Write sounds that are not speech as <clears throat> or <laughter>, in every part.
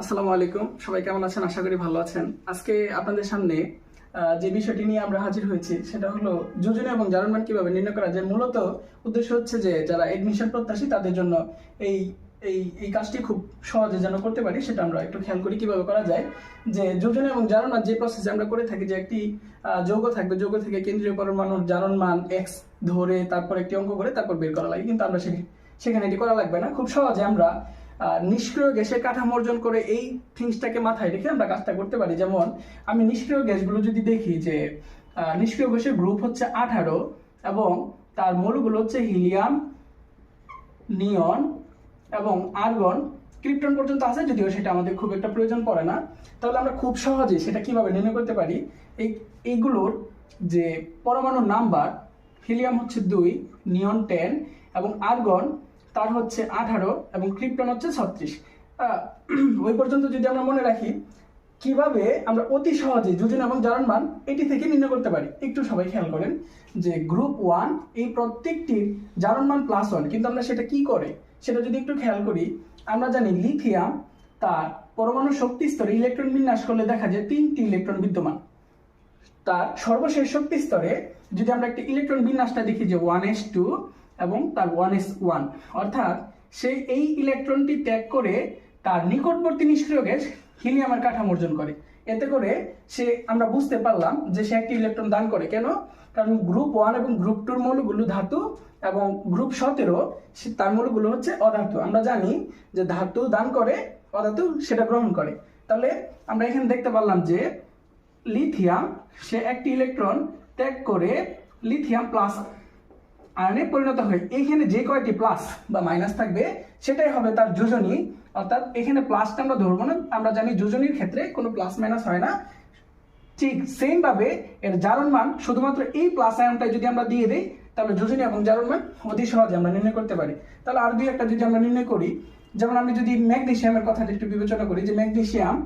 আসসালামু আলাইকুম। সবাই কেমন আছেন? আশা করি ভালো আছেন। আজকে আপনাদের সামনে যে বিষয়টি নিয়ে আমরা হাজির হয়েছি সেটা হলো যোজনা এবং জারণমান কীভাবে নির্ণয় করা যায়। মূলত উদ্দেশ্য হচ্ছে যে যারা এডমিশন প্রত্যাশী তাদের জন্য এই এই এই কাজটি খুব সহজে যেন করতে পারি সেটা আমরা একটু খেয়াল করি কীভাবে করা যায়। যে যোজনা এবং জারণমান যে প্রসেসে আমরা করে থাকি যে একটি আহ, যৌগ থাকবে যৌগ থেকে কেন্দ্রীয় পরমাণুর জারণমান এক্স ধরে তারপর একটি অঙ্ক করে তারপর বের করা লাগে। কিন্তু আমরা সেখানে এটি করা লাগবে না। খুব সহজে আমরা নিষ্ক্রিয় গ্যাসের কাঠামো অর্জন করে এই থিংসটাকে মাথায় রেখে আমরা কাজটা করতে পারি। যেমন, আমি নিষ্ক্রিয় গ্যাসগুলো যদি দেখি যে নিষ্ক্রিয় গ্যাসের গ্রুপ হচ্ছে আঠারো এবং তার মৌলগুলো হচ্ছে হিলিয়াম, নিয়ন এবং আর্গন। ক্রিপ্টন পর্যন্ত আছে যদিও সেটা আমাদের খুব একটা প্রয়োজন পড়ে না। তাহলে আমরা খুব সহজে সেটা কীভাবে নির্ণয় করতে পারি? এই, এইগুলোর যে পরমাণুর নাম্বার, হিলিয়াম হচ্ছে দুই, নিয়ন টেন এবং আর্গন তার হচ্ছে আঠারো এবং ক্রিপ্টন হচ্ছে ছত্রিশ। <clears throat> ওই পর্যন্ত যদি আমরা মনে রাখি, কীভাবে আমরা অতি সহজে যোজন এবং জারণ মান এটি থেকে নির্ণয় করতে পারি? একটু সবাই খেয়াল করেন যে গ্রুপ ওয়ান এই প্রত্যেকটির জারণ মান প্লাস ওয়ান কিন্তু আমরা সেটা কি করে? সেটা যদি একটু খেয়াল করি, আমরা জানি লিথিয়াম তার পরমাণু শক্তি স্তরে ইলেকট্রন বিন্যাস করলে দেখা যায় তিনটি ইলেকট্রন বিদ্যমান। তার সর্বশেষ শক্তি স্তরে যদি আমরা একটা ইলেকট্রন বিন্যাসটা দেখি যে ওয়ান এস টু এবং তার ওয়ান এস ওয়ান অর্থাৎ সে এই ইলেকট্রনটি ত্যাগ করে তার নিকটবর্তী নিষ্ক্রিয় গ্যাস হিলিয়ামের কাঠামো অর্জন করে। এতে করে সে, আমরা বুঝতে পারলাম যে সে একটি ইলেকট্রন দান করে। কেন? কারণ গ্রুপ ওয়ান এবং গ্রুপ টুর মৌলগুলো ধাতু এবং গ্রুপ সতেরো তার মৌলগুলো হচ্ছে অধাতু। আমরা জানি যে ধাতু দান করে, অধাতু সেটা গ্রহণ করে। তাহলে আমরা এখানে দেখতে পারলাম যে লিথিয়াম সে একটি ইলেকট্রন ত্যাগ করে লিথিয়াম প্লাস আয়নে পরিণত হয়। এখানে যে কয়টি প্লাস বা মাইনাস থাকবে, সেটাই হবে তার যোজনী। অর্থাৎ এখানে প্লাসটা আমরা ধরবো না। আমরা জানি যোজনীর ক্ষেত্রে কোনো প্লাস মাইনাস হয় না। ঠিক সেম ভাবে এর জারণ মান শুধুমাত্র এই প্লাস আয়নটাই যদি আমরা দিয়ে দিই, তাহলে যোজনী এবং জারণ মান অতি সহজে আমরা নির্ণয় করতে পারি। তাহলে আর দুই একটা যদি আমরা নির্ণয় করি, যেমন আমি যদি ম্যাগনেসিয়ামের কথাটা একটু বিবেচনা করি, যে ম্যাগনেশিয়াম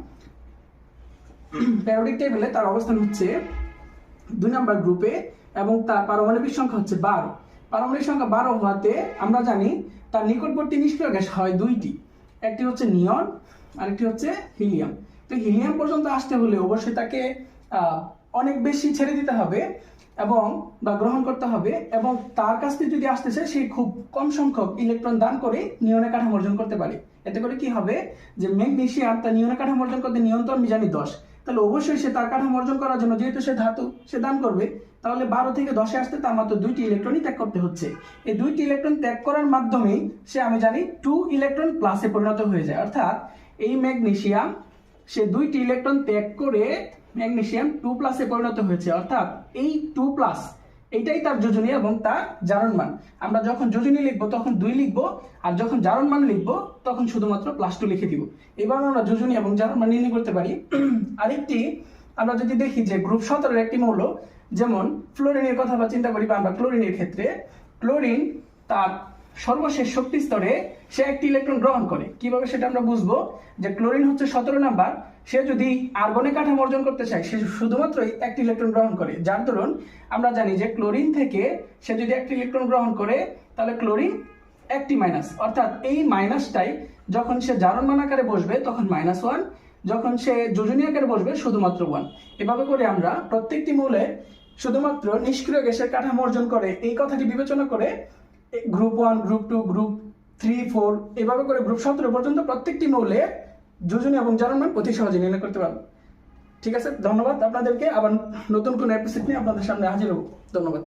প্যারোডিক টেবিলে তার অবস্থান হচ্ছে দুই নাম্বার গ্রুপে এবং তার পারমাণবিক সংখ্যা হচ্ছে বারো। পারমাণবিক সংখ্যা বারো হওয়াতে আমরা জানি তার নিকটবর্তী নিষ্ক্রিয় গ্যাস হয় দুইটি। একটি হচ্ছে নিয়ন, আরেকটি হচ্ছে হিলিয়াম। তো হিলিয়াম পর্যন্ত আসতে হলে অবশ্যই তাকে অনেক বেশি ছেড়ে দিতে হবে এবং, বা গ্রহণ করতে হবে এবং তার কাছ থেকে যদি আসতেছে সে খুব কম সংখ্যক ইলেকট্রন দান করে নিয়নের কাঠামো অর্জন করতে পারে। এতে করে কি হবে? যে ম্যাগনেসিয়াম তার নিয়নের কাঠামো অর্জন করতে নিয়ন তো আমি জানি দশ। তাহলে অবশ্যই সে তার কাঠামো অর্জন করার জন্য, যেহেতু সে ধাতু, সে দান করবে তাহলে বারো থেকে দশে আসতে তার মাত্র দুইটি ইলেকট্রনই ত্যাগ করতে হচ্ছে। এই দুইটি ইলেকট্রন ত্যাগ করার মাধ্যমে সে, আমি জানি টু ইলেকট্রন প্লাসে পরিণত হয়ে যায়। অর্থাৎ এই ম্যাগনেশিয়াম সে দুইটি ইলেকট্রন ত্যাগ করে ম্যাগনেশিয়াম টু প্লাসে পরিণত হয়েছে। অর্থাৎ এই টু প্লাস এইটাই তার যোজনী এবং তার জারণ মান। আমরা যখন যোজনী লিখব, তখন দুই লিখব, আর যখন জারণ মান লিখব, তখন শুধুমাত্র প্লাস টু লিখে দিব। এবার আমরা যোজনী এবং জারণ মান নির্ণয় করতে পারি। <clears throat> আরেকটি, আমরা যদি দেখি যে গ্রুপ সতেরোর একটি মৌল যেমন ফ্লোরিনের কথা বা চিন্তা করি বা আমরা ক্লোরিনের ক্ষেত্রে ক্লোরিন তার সর্বশেষ শক্তি স্তরে সে একটি ইলেকট্রন গ্রহণ করে। কীভাবে সেটা আমরা বুঝব? যে ক্লোরিন হচ্ছে সতেরো নাম্বার, সে যদি আর্গনে কাঠামো অর্জন করতে চায়, সে শুধুমাত্রই একটি ইলেকট্রন গ্রহণ করে। যার দরুন আমরা জানি যে ক্লোরিন থেকে সে যদি একটি ইলেকট্রন গ্রহণ করে, তাহলে ক্লোরিন একটি মাইনাস অর্থাৎ এই মাইনাসটাই যখন সে জারণ মান আকারে বসবে, তখন মাইনাস ওয়ান যখন সে যোজনী আকারে বসবে, শুধুমাত্র ওয়ান এভাবে করে আমরা প্রত্যেকটি মৌলে শুধুমাত্র নিষ্ক্রিয় গ্যাসের কাঠামো অর্জন করে, এই কথাটি বিবেচনা করে group one group two group three four এভাবে করে গ্রুপ সতেরো পর্যন্ত প্রত্যেকটি মৌলে যোজনী এবং জারণ মান অতি সহজে নির্ণয় করতে পারব। ঠিক আছে? ধন্যবাদ আপনাদেরকে। আবার নতুন কোনো এপিসোড নিয়ে আপনাদের সামনে হাজির হব। ধন্যবাদ।